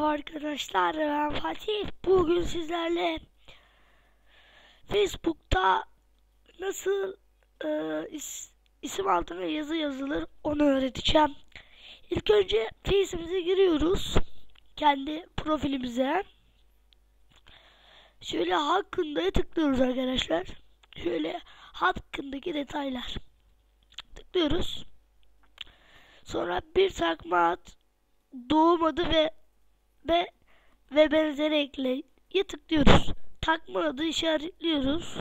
Merhaba arkadaşlar ben Fatih. Bugün sizlerle Facebook'ta nasıl e, is, isim altına yazı yazılır onu öğreteceğim. İlk önce Face'imize giriyoruz. Kendi profilimize. Şöyle hakkında tıklıyoruz arkadaşlar. Şöyle hakkındaki detaylar. Tıklıyoruz. Sonra bir takma at, doğum adı ve ve ve benzeri ekleye tıklıyoruz. Takma adı işaretliyoruz.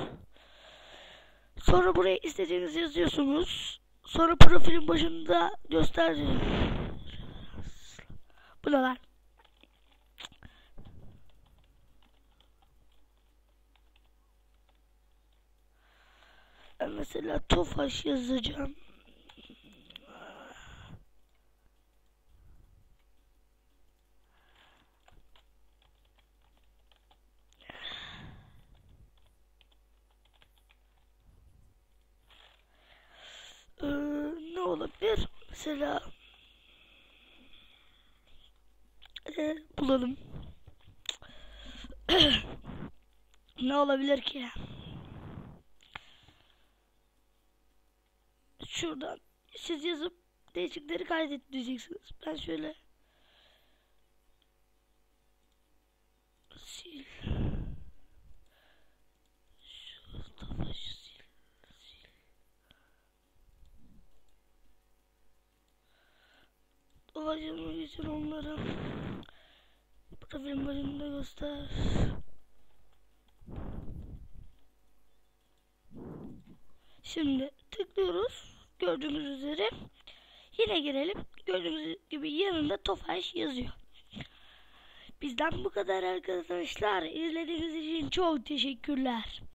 Sonra buraya istediğinizi yazıyorsunuz. Sonra profilin başında göster. Bu ne lan? Ben mesela Tofaş yazacağım. Ee, ne olabilir? Mesela ee, bulalım. ne olabilir ki? Şuradan siz yazıp değişikleri kaydet diyeceksiniz. Ben şöyle Babacığımı getir onları. Profil başında göster. Şimdi tıklıyoruz. Gördüğünüz üzere. Yine girelim. Gördüğünüz gibi yanında Tofaş yazıyor. Bizden bu kadar arkadaşlar. İzlediğiniz için çok teşekkürler.